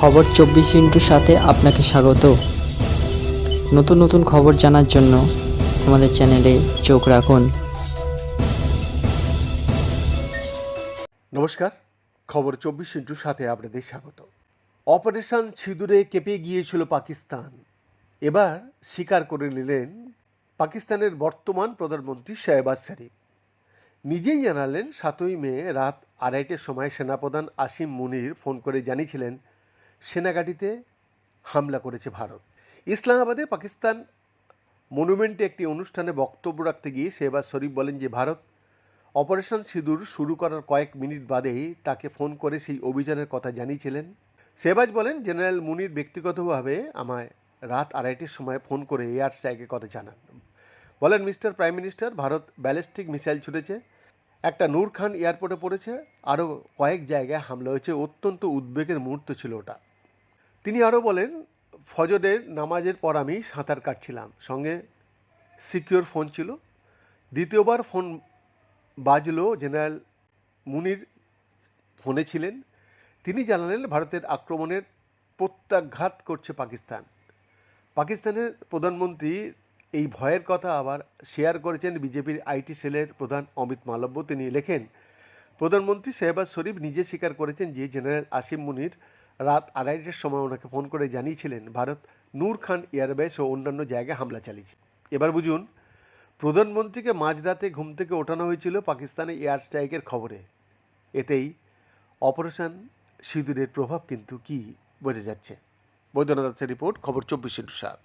খবর চব্বিশ ইন্টুর সাথে আপনাকে স্বাগত। নতুন নতুন খবর জানার জন্য আমাদের চ্যানেলে চোখ রাখুন। নমস্কার, খবর চব্বিশ ইন্টুর সাথে আপনাদের স্বাগত। অপারেশন সিঁদুরে কেঁপে গিয়েছিল পাকিস্তান। এবার স্বীকার করে নিলেন পাকিস্তানের বর্তমান প্রধানমন্ত্রী শেহবাজ শরীফ নিজেই জানালেন, সাতই মে রাত আড়াইটের সময় সেনাপ্রধান আসিম মুনির ফোন করে জানিয়েছিলেন সেনাঘাটিতে হামলা করেছে ভারত। ইসলামাবাদে পাকিস্তান মনুমেন্টে একটি অনুষ্ঠানে বক্তব্য রাখতে গিয়ে শেহবাজ শরীফ বলেন যে, ভারত অপারেশন সিঁদুর শুরু করার কয়েক মিনিট বাদেই তাকে ফোন করে সেই অভিযানের কথা জানিয়েছিলেন। শেহবাজ বলেন, জেনারেল মুনির ব্যক্তিগতভাবে আমায় রাত আড়াইটির সময় ফোন করে এয়ার স্ট্রাইকের কথা জানান। বলেন, mister prime minister, Bharat ballistic missile ছুটেছে একটা নূর খান এয়ারপোর্টে পড়েছে, আরও কয়েক জায়গায় হামলা হয়েছে। অত্যন্ত উদ্বেগের মুহূর্ত ছিল ওটা। তিনি আরও বলেন, ফজরের নামাজের পর আমি সাঁতার কাটছিলাম। সঙ্গে সিকিউর ফোন ছিল। দ্বিতীয়বার ফোন বাজলো জেনারেল মুনির ফোনে ছিলেন। তিনি জানালেন, ভারতের আক্রমণের প্রত্যাঘাত করছে পাকিস্তান। পাকিস্তানের প্রধানমন্ত্রী এই ভয়ের কথা আবার শেয়ার করেছেন। বিজেপির আইটি সেলের প্রধান অমিত মালব্য। তিনি লেখেন, প্রধানমন্ত্রী শেহবাজ শরীফ নিজে স্বীকার করেছেন যে জেনারেল আসিম মুনির রাত আড়াইটের সময় ওনাকে ফোন করে জানিয়েছিলেন, ভারত নূর খান এয়ারবেস ও অন্যান্য জায়গায় হামলা চালিয়েছে। এবার বুঝুন, প্রধানমন্ত্রীকে মাঝরাতে ঘুম থেকে ওঠানো হয়েছিল পাকিস্তানে এয়ার স্ট্রাইকের খবরে। এতেই অপারেশন সিঁদুরের প্রভাব কিন্তু কি বোঝা যাচ্ছে। বৈদ্যনাথ রিপোর্ট, খবর চব্বিশে সাত।